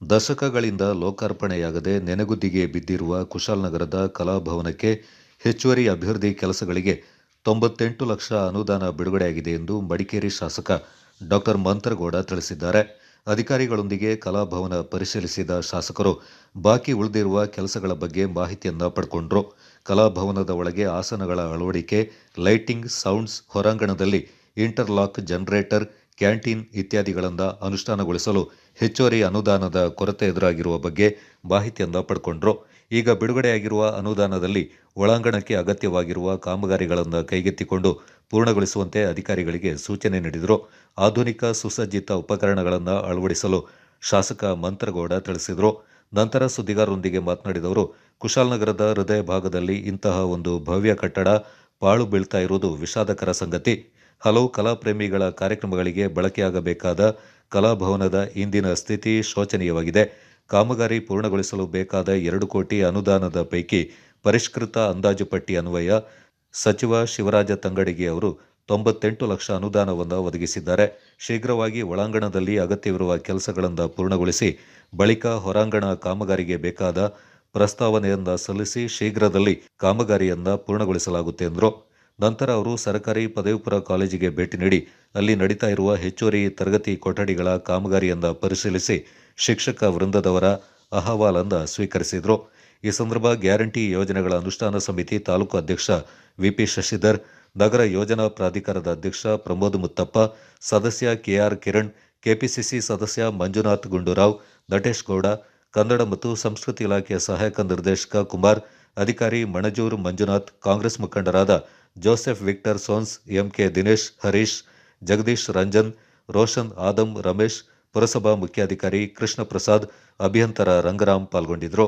ದಶಕಗಳಿಂದ ಲೋಕಾರ್ಪಣೆಯಾಗದೆ ನೆನೆಗುದ್ದಿಗೆ ಬಿದ್ದಿರುವ ಕುಶಾಲನಗರದ ಕಲಾಭವನಕ್ಕೆ ಹೆಚ್ಚುವರಿ ಅಭಿವೃದ್ಧಿ ಕೆಲಸಗಳಿಗೆ ತೊಂಬತ್ತೆಂಟು ಲಕ್ಷ ಅನುದಾನ ಬಿಡುಗಡೆಯಾಗಿದೆ ಎಂದು ಮಡಿಕೇರಿ ಶಾಸಕ ಡಾಕ್ಟರ್ ಮಂತ್ರಗೌಡ ತಿಳಿಸಿದ್ದಾರೆ. ಅಧಿಕಾರಿಗಳೊಂದಿಗೆ ಕಲಾಭವನ ಪರಿಶೀಲಿಸಿದ ಶಾಸಕರು, ಬಾಕಿ ಉಳಿದಿರುವ ಕೆಲಸಗಳ ಬಗ್ಗೆ ಮಾಹಿತಿಯನ್ನು ಪಡ್ಕೊಂಡ್ರು. ಕಲಾಭವನದ ಒಳಗೆ ಆಸನಗಳ ಅಳವಡಿಕೆ, ಲೈಟಿಂಗ್, ಸೌಂಡ್ಸ್, ಹೊರಾಂಗಣದಲ್ಲಿ ಇಂಟರ್ಲಾಕ್ ಜನರೇಟರ್ ಕ್ಯಾಂಟೀನ್ ಇತ್ಯಾದಿಗಳಿಂದ ಅನುಷ್ಠಾನಗೊಳಿಸಲು ಹೆಚ್ಚುವರಿ ಅನುದಾನದ ಕೊರತೆ ಎದುರಾಗಿರುವ ಬಗ್ಗೆ ಮಾಹಿತಿಯಿಂದ ಪಡ್ಕೊಂಡ್ರು. ಈಗ ಬಿಡುಗಡೆಯಾಗಿರುವ ಅನುದಾನದಲ್ಲಿ ಒಳಾಂಗಣಕ್ಕೆ ಅಗತ್ಯವಾಗಿರುವ ಕಾಮಗಾರಿಗಳನ್ನು ಕೈಗೆತ್ತಿಕೊಂಡು ಪೂರ್ಣಗೊಳಿಸುವಂತೆ ಅಧಿಕಾರಿಗಳಿಗೆ ಸೂಚನೆ ನೀಡಿದರು. ಆಧುನಿಕ ಸುಸಜ್ಜಿತ ಉಪಕರಣಗಳನ್ನು ಅಳವಡಿಸಲು ಶಾಸಕ ಮಂತ್ರಗೌಡ ತಿಳಿಸಿದರು. ನಂತರ ಸುದ್ದಿಗಾರರೊಂದಿಗೆ ಮಾತನಾಡಿದವರು ಕುಶಾಲನಗರದ ಹೃದಯ ಭಾಗದಲ್ಲಿ ಇಂತಹ ಒಂದು ಭವ್ಯ ಕಟ್ಟಡ ಪಾಳು ಬೀಳ್ತಾ ಇರುವುದು ವಿಷಾದಕರ ಸಂಗತಿ. ಹಲವು ಕಲಾಪ್ರೇಮಿಗಳ ಕಾರ್ಯಕ್ರಮಗಳಿಗೆ ಬಳಕೆಯಾಗಬೇಕಾದ ಕಲಾಭವನದ ಇಂದಿನ ಸ್ಥಿತಿ ಶೋಚನೀಯವಾಗಿದೆ. ಕಾಮಗಾರಿ ಪೂರ್ಣಗೊಳಿಸಲು ಬೇಕಾದ ಎರಡು ಕೋಟಿ ಅನುದಾನದ ಪೈಕಿ ಪರಿಷ್ಕೃತ ಅಂದಾಜು ಪಟ್ಟಿ ಅನ್ವಯ ಸಚಿವ ಶಿವರಾಜ ತಂಗಡಿಗೆ ಅವರು ತೊಂಬತ್ತೆಂಟು ಲಕ್ಷ ಅನುದಾನವನ್ನು ಒದಗಿಸಿದ್ದಾರೆ. ಶೀಘ್ರವಾಗಿ ಒಳಾಂಗಣದಲ್ಲಿ ಅಗತ್ಯವಿರುವ ಕೆಲಸಗಳನ್ನು ಪೂರ್ಣಗೊಳಿಸಿ ಬಳಿಕ ಹೊರಾಂಗಣ ಕಾಮಗಾರಿಗೆ ಬೇಕಾದ ಪ್ರಸ್ತಾವನೆಯನ್ನ ಸಲ್ಲಿಸಿ ಶೀಘ್ರದಲ್ಲಿ ಕಾಮಗಾರಿಯನ್ನು ಪೂರ್ಣಗೊಳಿಸಲಾಗುತ್ತೆ ಎಂದರು. ನಂತರ ಅವರು ಸರ್ಕಾರಿ ಪದವಿಪುರ ಕಾಲೇಜಿಗೆ ಭೇಟಿ ನೀಡಿ, ಅಲ್ಲಿ ನಡೀತಾ ಇರುವ ಹೆಚ್ಚುವರಿ ತರಗತಿ ಕೊಠಡಿಗಳ ಕಾಮಗಾರಿಯನ್ನ ಪರಿಶೀಲಿಸಿ ಶಿಕ್ಷಕ ವೃಂದದವರ ಅಹವಾಲಂದ ಸ್ವೀಕರಿಸಿದರು. ಈ ಸಂದರ್ಭ ಗ್ಯಾರಂಟಿ ಯೋಜನೆಗಳ ಅನುಷ್ಠಾನ ಸಮಿತಿ ತಾಲೂಕು ಅಧ್ಯಕ್ಷ ವಿಪಿ ಶಶಿಧರ್, ನಗರ ಯೋಜನಾ ಪ್ರಾಧಿಕಾರದ ಅಧ್ಯಕ್ಷ ಪ್ರಮೋದ್ ಮುತ್ತಪ್ಪ, ಸದಸ್ಯ ಕೆಆರ್ ಕಿರಣ್, ಕೆಪಿಸಿಸಿ ಸದಸ್ಯ ಮಂಜುನಾಥ್ ಗುಂಡೂರಾವ್, ನಟೇಶ್ ಗೌಡ, ಕನ್ನಡ ಮತ್ತು ಸಂಸ್ಕೃತಿ ಇಲಾಖೆಯ ಸಹಾಯಕ ನಿರ್ದೇಶಕ ಕುಮಾರ್, ಅಧಿಕಾರಿ ಮಣಜೂರ್ ಮಂಜುನಾಥ್, ಕಾಂಗ್ರೆಸ್ ಮುಖಂಡರಾದ Joseph Victor ಸೋನ್ಸ್ MK Dinesh Harish Jagadish Ranjan Roshan Adam Ramesh ಪುರಸಭಾ ಮುಖ್ಯಾಧಿಕಾರಿ ಕೃಷ್ಣ ಪ್ರಸಾದ್ ಅಭಿಯಂತರ ರಂಗರಾಮ್ ಪಾಲ್ಗೊಂಡಿದ್ದರು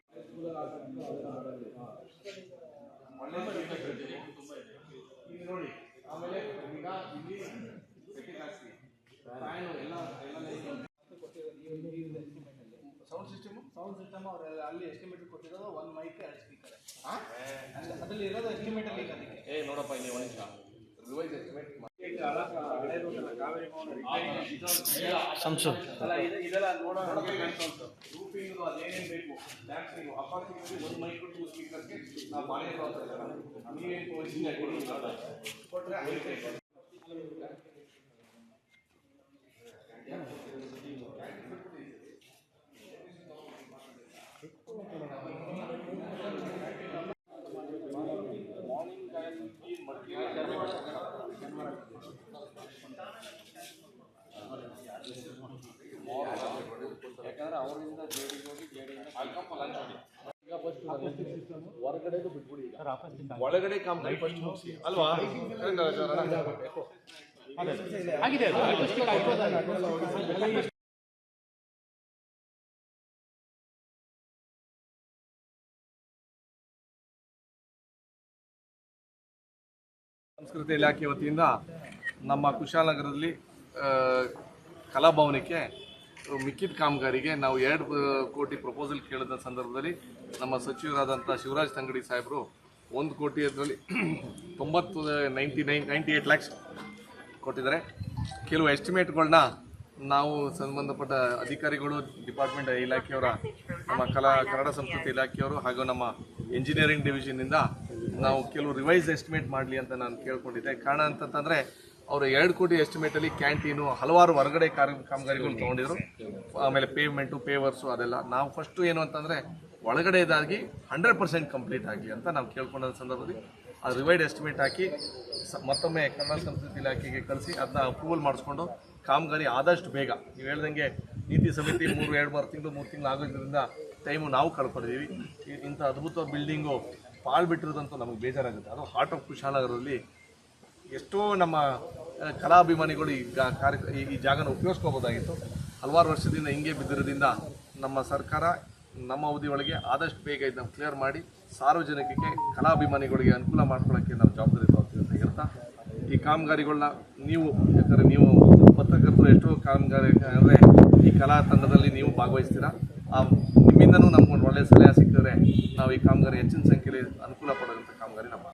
ಸಿಸ್ಟಮ್ ಅವ್ರು ಅಲ್ಲಿ ಎಸ್ಟಿಮೇಟ್ ಕೊಟ್ಟಿರೋದು ಒಂದು ಮೈಕ್ ಎರಡು ಸ್ಪೀಕರ್ ಅದರಲ್ಲಿ ಇರೋದು ಎಸ್ಟಿಮೇಟ್ ಅಲ್ಲಿ ಅದಕ್ಕೆ. ಏ ನೋಡಪ್ಪ ಇಲ್ಲಿ ಒಂದು ನಿಮಿಷ. ರಿವೈಸ್ ಎಸ್ಟಿಮೇಟ್ ಸಂಸು ಅಲ್ಲ ಇದು ಇದೆಲ್ಲ ನೋಡೋ ರೂಪಿಂಗ್ ಅದೇನೇನು ಬೇಕು? ಡ್ಯಾನ್ಸಿಂಗ್ ಅಪಾರ್ಟಿಂಗ್ ಒಂದು ಮೈಕ್ ಟು ಸ್ಪೀಕರ್ಗೆ ನಾವು ಬಾಳೆ ನೀವೇನು ಕೊಟ್ಟರೆ ಒಳಗಡೆ ಕಾಮಗಾರಿ ಫಸ್ಟ್ ಮುಗಿಸಿ ಅಲ್ವಾ ಸಂಸ್ಕೃತಿ ಇಲಾಖೆ ವತಿಯಿಂದ ನಮ್ಮ ಕುಶಾಲನಗರದಲ್ಲಿ ಆ, ಕಲಾಭವನಕ್ಕೆ ಮಿಕ್ಕಿದ ಕಾಮಗಾರಿಗೆ ನಾವು ಎರಡು ಕೋಟಿ ಪ್ರಪೋಸಲ್ ಕೇಳಿದ ಸಂದರ್ಭದಲ್ಲಿ ನಮ್ಮ ಸಚಿವರಾದಂಥ ಶಿವರಾಜ್ ತಂಗಡಿ ಸಾಹೇಬರು ಒಂದು ಕೋಟಿ ಅದರಲ್ಲಿ ತೊಂಬತ್ತು ninety nine ninety eight lakhs ಕೊಟ್ಟಿದ್ದಾರೆ. ಕೆಲವು ಎಸ್ಟಿಮೇಟ್ಗಳನ್ನ ನಾವು ಸಂಬಂಧಪಟ್ಟ ಅಧಿಕಾರಿಗಳು ಡಿಪಾರ್ಟ್ಮೆಂಟ್ ಇಲಾಖೆಯವರ ನಮ್ಮ ಕಲಾ, ಕನ್ನಡ ಸಂಸ್ಕೃತಿ ಇಲಾಖೆಯವರು ಹಾಗೂ ನಮ್ಮ ಇಂಜಿನಿಯರಿಂಗ್ ಡಿವಿಷನ್ನಿಂದ ನಾವು ಕೆಲವು ರಿವೈಸ್ ಎಸ್ಟಿಮೇಟ್ ಮಾಡಲಿ ಅಂತ ನಾನು ಕೇಳ್ಕೊಂಡಿದ್ದೆ. ಕಾರಣ ಅಂತಂತಂದರೆ ಅವರು ಎರಡು ಕೋಟಿ ಎಸ್ಟಿಮೇಟಲ್ಲಿ ಕ್ಯಾಂಟೀನು ಹಲವಾರು ಹೊರಗಡೆ ಕಾರ್ ಕಾಮಗಾರಿಗಳು ತೊಗೊಂಡಿದ್ರು. ಆಮೇಲೆ ಪೇಮೆಂಟು ಪೇವರ್ಸು ಅದೆಲ್ಲ. ನಾವು ಫಸ್ಟು ಏನು ಅಂತಂದರೆ ಒಳಗಡೆ ಇದಾಗಿ ಹಂಡ್ರೆಡ್ ಪರ್ಸೆಂಟ್ ಕಂಪ್ಲೀಟ್ ಆಗಲಿ ಅಂತ ನಾವು ಕೇಳ್ಕೊಂಡ ಸಂದರ್ಭದಲ್ಲಿ ಅದು ರಿವೈಡ್ ಎಸ್ಟಿಮೇಟ್ ಹಾಕಿ ಮತ್ತೊಮ್ಮೆ ಕನ್ನಡ ಸಂಸ್ಕೃತಿ ಇಲಾಖೆಗೆ ಕಳಿಸಿ ಅದನ್ನ ಅಪ್ರೂವಲ್ ಮಾಡಿಸ್ಕೊಂಡು ಕಾಮಗಾರಿ ಆದಷ್ಟು ಬೇಗ. ನೀವು ಹೇಳ್ದಂಗೆ ನೀತಿ ಸಮಿತಿ ಮೂರು ಎರಡು ಮೂರು ತಿಂಗಳು ಮೂರು ತಿಂಗಳು ಆಗೋದ್ರಿಂದ ಟೈಮು ನಾವು ಕಳ್ಕೊಂಡಿದ್ದೀವಿ ಇಂಥ ಅದ್ಭುತ ಬಿಲ್ಡಿಂಗು ಪಾಳು ಬಿಟ್ಟಿರೋದಂತೂ ನಮಗೆ ಬೇಜಾರಾಗುತ್ತೆ. ಅದು ಹಾರ್ಟ್ ಆಫ್ ಕುಶಾಲನಗರದಲ್ಲಿ ಎಷ್ಟೋ ನಮ್ಮ ಕಲಾಭಿಮಾನಿಗಳು ಈ ಕಾರ್ಯ ಈ- ಜಾಗನ ಉಪಯೋಗಿಸ್ಕೋಬೋದಾಗಿತ್ತು ಹಲವಾರು ವರ್ಷದಿಂದ ಹಿಂಗೆ ಬಿದ್ದಿರೋದ್ರಿಂದ ನಮ್ಮ ಸರ್ಕಾರ ನಮ್ಮ ಅವಧಿಯೊಳಗೆ ಆದಷ್ಟು ಬೇಗ ಇದನ್ನು ಕ್ಲಿಯರ್ ಮಾಡಿ ಸಾರ್ವಜನಿಕರಿಗೆ ಕಲಾಭಿಮಾನಿಗಳಿಗೆ ಅನುಕೂಲ ಮಾಡ್ಕೊಳ್ಳೋಕ್ಕೆ ನಾವು ಜವಾಬ್ದಾರಿ ತಗೋತೀವಿ ಅಂತ ಹೇಳ್ತಾ, ಈ ಕಾಮಗಾರಿಗಳನ್ನ ನೀವು ಯಾಕಂದರೆ ನೀವು ಪತ್ರಕರ್ತರು ಎಷ್ಟೋ ಕಾಮಗಾರಿ ಅಂದರೆ ಈ ಕಲಾ ತಂಡದಲ್ಲಿ ನೀವು ಭಾಗವಹಿಸ್ತೀರಾ, ಆ ನಿಮ್ಮಿಂದನೂ ನಮ್ಗೊಂದು ಒಳ್ಳೆಯ ಸಲಹೆ ಸಿಕ್ಕಿದ್ರೆ ನಾವು ಈ ಕಾಮಗಾರಿ ಹೆಚ್ಚಿನ ಸಂಖ್ಯೆಯಲ್ಲಿ ಅನುಕೂಲ ಪಡೋದಂಥ ಕಾಮಗಾರಿ ನಮ್ಮ